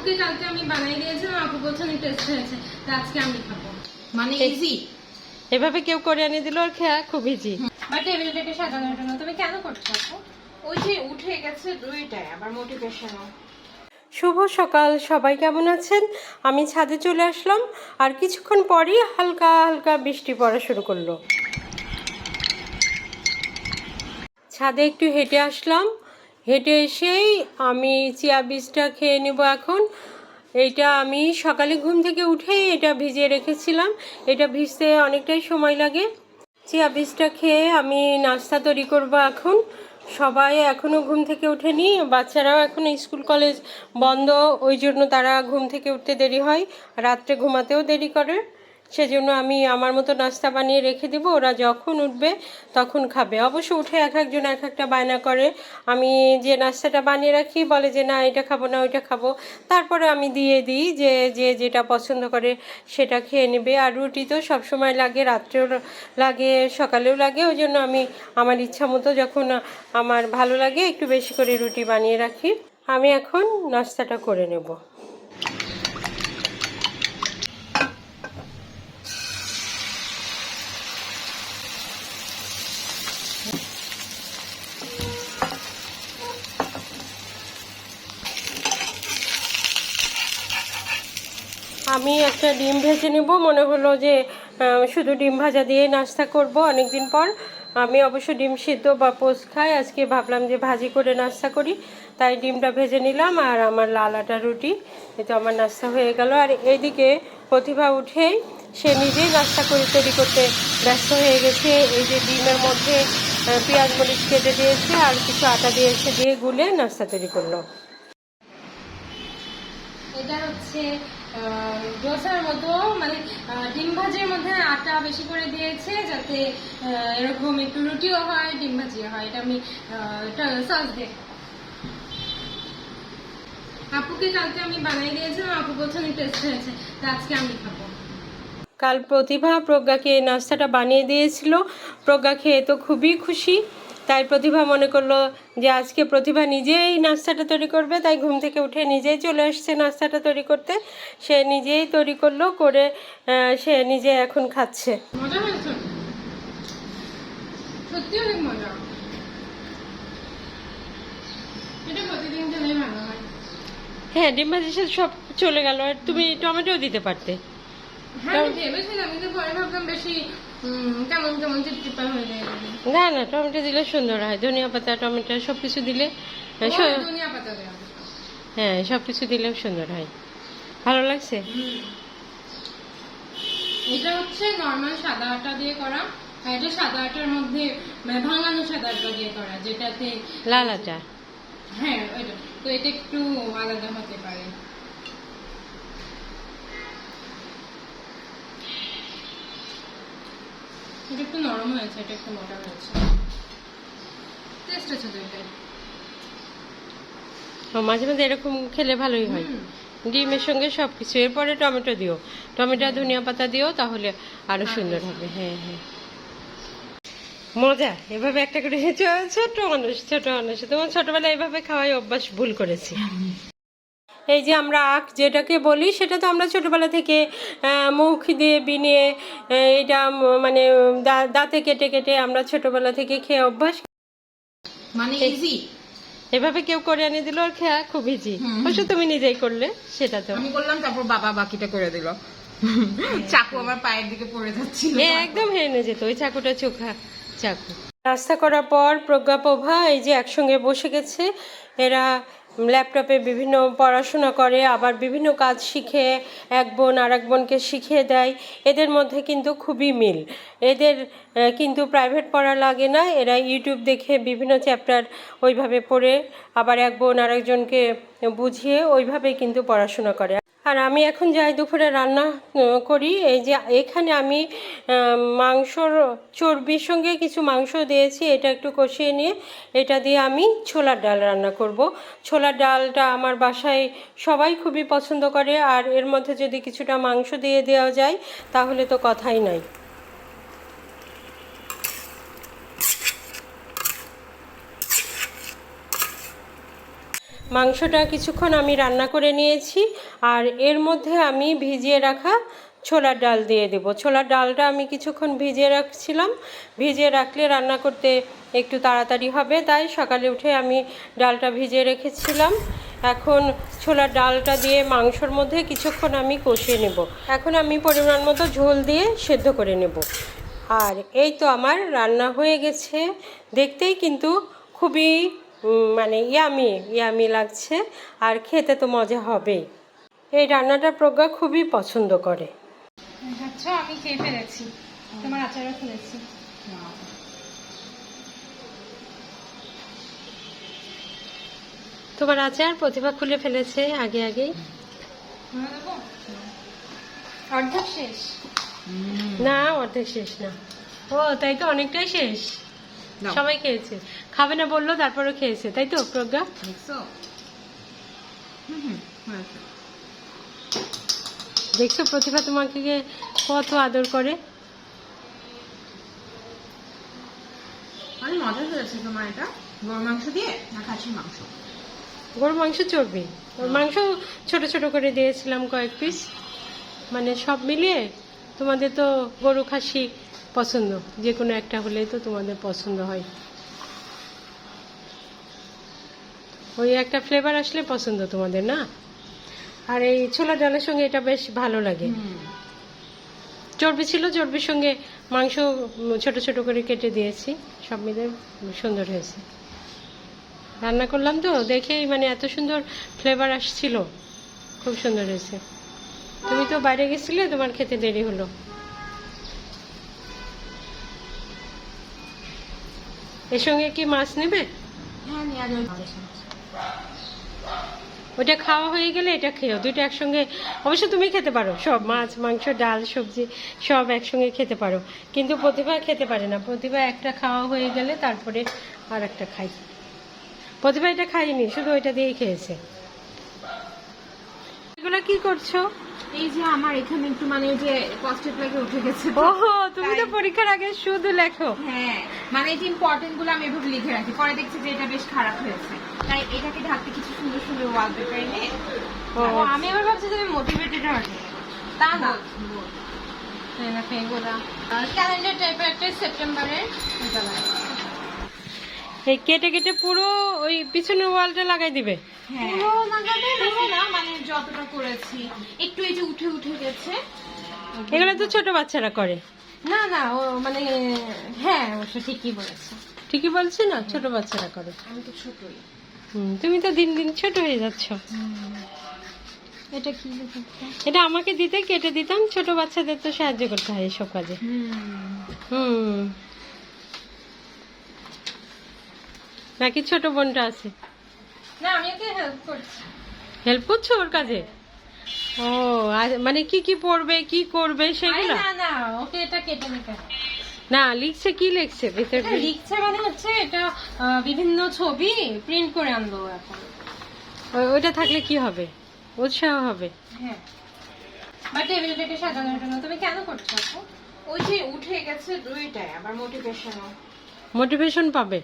আপুকে কালকে আমি বানাই দিয়েছিলাম আপু বলছে অনেক টেস্ট হয়েছে তা আজকে আমি খাব। মানে ইজি এভাবে কেউ করে এনে দিল আর খেয়া খুব ইজি বা টেবিলটাকে সাজানোর জন্য। তুমি কেন করছ আপু? ওই যে উঠে গেছে দুইটায় আবার মোটিভেশনও শুভ সকাল সবাই কেমন আছেন? আমি ছাদে চলে আসলাম আর কিছুক্ষণ পরই হালকা হালকা বৃষ্টি পড়া শুরু করল। ছাদে একটু হেঁটে আসলাম হেঁটে এসেই আমি চিয়া বীজটা খেয়ে নেব এখন। এইটা আমি সকালে ঘুম থেকে উঠেই এটা ভিজিয়ে রেখেছিলাম। এটা ভিজতে অনেকটাই সময় লাগে। চিয়া বীজটা খেয়ে আমি নাস্তা তৈরি করব এখন। সবাই এখনও ঘুম থেকে ওঠেনি। বাচ্চারাও এখন স্কুল, কলেজ বন্ধ। ওই জন্য তারা ঘুম থেকে উঠতে দেরি হয়। রাত্রে ঘুমাতেও দেরি করে। সেজন্য আমি আমার মতো নাস্তা বানিয়ে রেখে দেবো। ওরা যখন উঠবে তখন খাবে। অবশ্য উঠে এক একজন এক একটা বায়না করে। আমি যে নাস্তাটা বানিয়ে রাখি বলে যে, না, এটা খাব না, ওইটা খাব। তারপরে আমি দিয়ে দিই যে যে যেটা পছন্দ করে সেটা খেয়ে নেবে। আর রুটি তো সবসময় লাগে, রাত্রেও লাগে, সকালেও লাগে। ওই জন্য আমি আমার ইচ্ছা মতো যখন আমার ভালো লাগে একটু বেশি করে রুটি বানিয়ে রাখি। আমি এখন নাস্তাটা করে নেব। আমি একটা ডিম ভেজে নেব। মনে হলো যে শুধু ডিম ভাজা দিয়ে নাস্তা করব। অনেক দিন পর আমি অবশ্য ডিম সিদ্ধ বা পোস্ট খাই। আজকে ভাবলাম যে ভাজি করে নাস্তা করি। তাই ডিমটা ভেজে নিলাম আর আমার লাল আটা রুটি। এ তো আমার নাস্তা হয়ে গেল। আর এইদিকে প্রতিভা উঠেই, সে নিজেই নাস্তা করে তৈরি করতে ব্যস্ত হয়ে গেছে। এই যে ডিমের মধ্যে পেঁয়াজ মরিচ কেটে দিয়েছে আর কিছু আটা দিয়েছে দিয়ে গুলে নাস্তা তৈরি করল। এটা হচ্ছে ডোসার মতো মানে ডিম ভাজির মধ্যে আটা বেশি করে দিয়েছে যাতে এরকম একটু রুটিও হয়, ডিম ভাজিও হয়। এটা আমি সস দিয়ে। আপুকে কালকে আমি বানাই দিয়েছিলাম, আপু অনেক টেস্ট হয়েছে আজকে আমি খাব। কাল প্রতিভা প্রজ্ঞাকে নাস্তাটা বানিয়ে দিয়েছিল। প্রজ্ঞা খেয়ে তো খুবই খুশি। তাই প্রতিভা মনে করল যে আজকে প্রতিভা নিজেই নাস্তাটা তৈরি করবে তাই ঘুম থেকে উঠে নিজেই চলে আসছে নাস্তাটা তৈরি করতে। সে নিজেই তৈরি করল করে সে নিজে এখন খাচ্ছে। মজা হয়েছে? সত্যি অনেক মজা। এটা প্রতিদিন খেলেই ভালো হয়। হ্যাঁ ডিম ভাজির সাথে সব চলে গেল। আর তুমি টমেটো দিতে পারতে। না না টমেটো দিলে সুন্দর হয়। ধনিয়া পাতা টমেটো সব কিছু দিলে হ্যাঁ সব কিছু দিলেও সুন্দর হয়। ভালো লাগছে? এটা হচ্ছে নর্মাল সাদা আটা দিয়ে করা। এটা সাদা আটার মধ্যে মানে ভাঙানো সাদা আটা দিয়ে করা যেটাতে লাল আটা? হ্যাঁ তো এটা একটু আলাদা হতে পারে। এটা একটু নরম হয়েছে এটা একটু মোটা হয়েছে। টেস্ট আছে দুইটাই মাঝে মাঝে এরকম খেলে ভালোই হয়। ডিমের সঙ্গে সব কিছু এরপরে টমেটো দিও। টমেটো আর ধনিয়া পাতা দিও তাহলে আরও সুন্দর হবে। হ্যাঁ হ্যাঁ। মজা। এভাবে একটা করে ছোট মানুষ ছোট মানুষ। তোমার ছোটবেলায় এভাবে খাওয়াই অভ্যাস ভুল করেছি। এই যে আমরা আখ যেটাকে বলি সেটা তো আমরা ছোটবেলা থেকে মুখ দিয়ে বিনিয়ে এটা মানে দাঁতে কেটে কেটে আমরা ছোটবেলা থেকে খেয়ে অভ্যাস মানে ইজি এভাবে কেউ করে এনে দিল আর খেয়া খুব ইজি অবশ্য তুমি নিজেই করলে সেটা তো। আমি করলাম তারপর বাবা বাকিটা করে দিল। চাকু আমার পায়ের দিকে পড়ে যাচ্ছিল। একদম হেনে যেত ওই চাকুটা চোখা চাকু। নাস্তা করার পর প্রজ্ঞা প্রভা এই যে একসঙ্গে বসে গেছে এরা ল্যাপটপে বিভিন্ন পড়াশোনা করে, আবার বিভিন্ন কাজ শিখে, এক বোন আর এক বোনকে শিখিয়ে দেয়। এদের মধ্যে কিন্তু খুবই মিল। এদের কিন্তু প্রাইভেট পড়া লাগে না। এরা ইউটিউব দেখে বিভিন্ন চ্যাপ্টার ওইভাবে পড়ে, আবার এক বোন আরেকজনকে বুঝিয়ে ওইভাবেই কিন্তু পড়াশোনা করে। আর আমি এখন যাই দুপুরে রান্না করি। এই যে এখানে আমি মাংসর চর্বির সঙ্গে কিছু মাংস দিয়েছি, এটা একটু কষিয়ে নিয়ে। এটা দিয়ে আমি ছোলার ডাল রান্না করব। ছোলার ডালটা আমার বাসায় সবাই খুবই পছন্দ করে, আর এর মধ্যে যদি কিছুটা মাংস দিয়ে দেওয়া যায়, তাহলে তো কথাই নাই। মাংসটা কিছুক্ষণ আমি রান্না করে নিয়েছি আর এর মধ্যে আমি ভিজিয়ে রাখা ছোলার ডাল দিয়ে দেব। ছোলার ডালটা আমি কিছুক্ষণ ভিজিয়ে রাখছিলাম। ভিজিয়ে রাখলে রান্না করতে একটু তাড়াতাড়ি হবে, তাই সকালে উঠে আমি ডালটা ভিজিয়ে রেখেছিলাম। এখন ছোলার ডালটা দিয়ে মাংসর মধ্যে কিছুক্ষণ আমি কষিয়ে নেব। এখন আমি পরিমাণ মতো ঝোল দিয়ে সেদ্ধ করে নেব। আর এই তো আমার রান্না হয়ে গেছে। দেখতেই কিন্তু খুবই মানে ইয়ামি ইয়ামি লাগছে আর খেতে তো মজা হবেই। এই রান্নাটা প্রজ্ঞা খুবই পছন্দ করে। আচ্ছা আমি খেয়ে ফেলেছি। তোমার আচারও ফেলেছি তোমার আচার প্রতিভা খুলে ফেলেছে আগে আগেই? অর্ধেক শেষ। না অর্ধেক শেষ না। ও তাই তো অনেকটাই শেষ। সবাই খেয়েছে। খাবে না বলল তারপরেও খেয়েছে তাই তো প্রজ্ঞা? দেখছ? প্রতিভা তোমাকে কত আদর করে? মজা হয়েছে তোমার এটা। গরু মাংস দিয়ে না খাসির মাংস? গরুর মাংস চর্বি। ওর মাংস ছোট ছোট করে দিয়েছিলাম কয়েক পিস। মানে সব মিলিয়ে তোমাদের তো গরু খাসি পছন্দ। যে কোনো একটা হলেই তো তোমাদের পছন্দ হয়। ওই একটা ফ্লেভার আসলে পছন্দ তোমাদের না? আর এই ছোলা ডালের সঙ্গে এটা বেশ ভালো লাগে। চর্বি ছিল চর্বির সঙ্গে মাংস ছোট ছোট করে কেটে দিয়েছি সব মিলে সুন্দর হয়েছে। রান্না করলাম তো দেখেই মানে এত সুন্দর ফ্লেভার আসছিল খুব সুন্দর হয়েছে। তুমি তো বাইরে গেছিলে তোমার খেতে দেরি হলো। এর সঙ্গে কি মাছ নেবে? হ্যাঁ ওটা খাওয়া হয়ে গেলে এটা খেও দুইটা একসঙ্গে অবশ্য তুমি খেতে পারো সব মাছ মাংস ডাল সবজি সব একসঙ্গে খেতে পারো কিন্তু প্রতিভা খেতে পারে না। প্রতিভা একটা খাওয়া হয়ে গেলে তারপরে আর একটা খাই। প্রতিভা এটা খাইনি শুধু ওইটা দিয়েই খেয়েছে। এগুলো কি করছ? এই যে আমার এখানে একটু মানে যে কষ্টের লাগে উঠে গেছে। ওহো তুমি তো পরীক্ষার আগে শুধু লেখো। হ্যাঁ মানে এই যে ইম্পর্টেন্টগুলো আমি এভাবে লিখে রাখি পরে দেখছি যে এটা বেশ খারাপ হয়েছে। এটাকে ঢাকতে কিছু সুন্দর সুন্দর ওয়ালপেপার এনে আমি আবার ভাবছি তুমি মোটিভেটেড হবে তা না। ক্যালেন্ডার টাইপের একটা সেপ্টেম্বরের এই কেটে কেটে পুরো ওই পিছনের ওয়ালটা লাগাই দিবে? হ্যাঁ। মানে যতটা করেছি একটু এই যে উঠে উঠে গেছে। এগুলো তো ছোট বাচ্চারা করে। না না ও মানে হ্যাঁ অবশ্য ঠিকই বলেছে। ঠিকই বলছি না ছোট বাচ্চারা করে। আমি তো ছোটই। তুমি তো দিন দিন ছোট হয়ে যাচ্ছ। এটা কি এটা আমাকে দিতে কেটে দিতাম ছোট বাচ্চাদের তো সাহায্য করতে হয় এসব কাজে। হুম। নাকি ছোট বোনটা আছে? না আমি ওকে হেল্প করছি। হেল্প করছ ওর কাজে? ও মানে কি কি পড়বে কি করবে সেগুলো? না না ওকে এটা কেটে নিতে। না লিখছে কি লিখছে? ভিতরে লিখছে মানে হচ্ছে এটা বিভিন্ন ছবি প্রিন্ট করে আনব এখন। ওইটা থাকলে কি হবে? উৎসাহ হবে। হ্যাঁ। বা টেবিলটাকে সাজানোর জন্য। তুমি কেন করছ? ওই যে উঠে গেছে দুইটাই আবার মোটিভেশনও মোটিভেশন পাবে?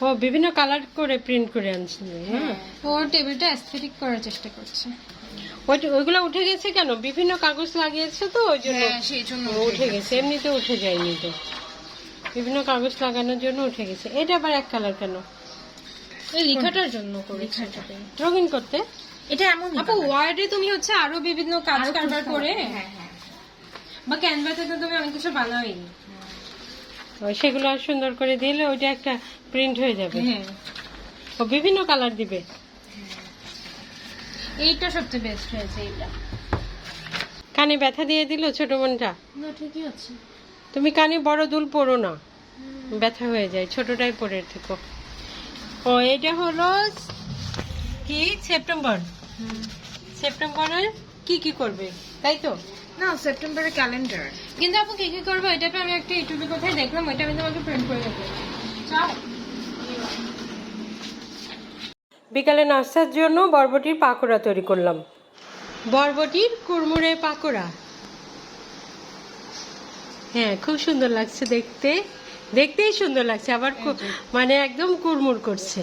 ও বিভিন্ন কালার করে প্রিন্ট করে আনছে হ্যাঁ? ও টেবিলটা অ্যাস্থেটিক করার চেষ্টা করছে। ওই- ওইগুলো উঠে গেছে কেন? বিভিন্ন কাগজ লাগিয়েছে তো ওই জন্য হ্যাঁ সেই জন্য উঠে গেছে। এমনিতে উঠে যায়নি তো। বিভিন্ন কাগজ লাগানোর জন্য উঠে গেছে। এটা আবার এক কালার কেন? এই লেখাটার জন্য করেছে রঙিন করতে? এটা এমন আপু ওয়ার্ডে তুমি হচ্ছে আরও বিভিন্ন কাজ কারবার করে? হ্যাঁ হ্যাঁ। বা ক্যানভাসে তো তুমি অনেক কিছু বানাওই। সেগুলো সুন্দর করে দিলে ওইটা একটা প্রিন্ট হয়ে যাবে। হ্যাঁ। ও বিভিন্ন কালার দিবে। এইটা সবচেয়ে বেস্ট হয়েছে এইটা। কানে ব্যথা দিয়ে দিল ছোট বোনটা? না ঠিকই আছে। তুমি কানে বড় দুল পরো না। ব্যথা হয়ে যায় ছোটটাই পরে থেকো। ও এটা হলো কি? সেপ্টেম্বর। সেপ্টেম্বরে কি কি করবে? তাই তো? না সেপ্টেম্বরের ক্যালেন্ডার কিন্তু আপু কি কি করব? এটা আমি একটা ইউটিউবে কোথায় দেখলাম ওইটা আমি তোমাকে প্রিন্ট করে দেবো। চাও বিকালে নাস্তার জন্য বরবটির পাকোড়া তৈরি করলাম। বরবটির কুড়মুড়ে পাকোড়া। হ্যাঁ খুব সুন্দর লাগছে দেখতে। দেখতেই সুন্দর লাগছে আবার মানে একদম কুড়মুড় করছে।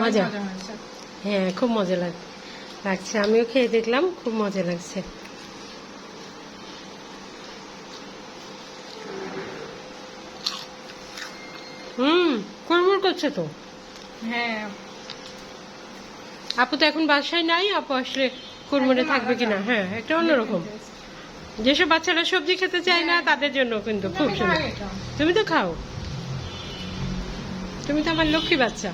মজা। হ্যাঁ খুব মজা লাগ লাগছে। আমিও খেয়ে দেখলাম খুব মজা লাগছে। হুম কুড়মুড় করছে তো? হ্যাঁ। আপু তো এখন বাসায় নাই আপু আসলে কুড়মুড়ে থাকবে কিনা? হ্যাঁ একটা অন্যরকম। যেসব বাচ্চারা সবজি খেতে চায় না তাদের জন্য কিন্তু খুব সুন্দর। তুমি তো খাও। তুমি তো আমার লক্ষ্মী বাচ্চা।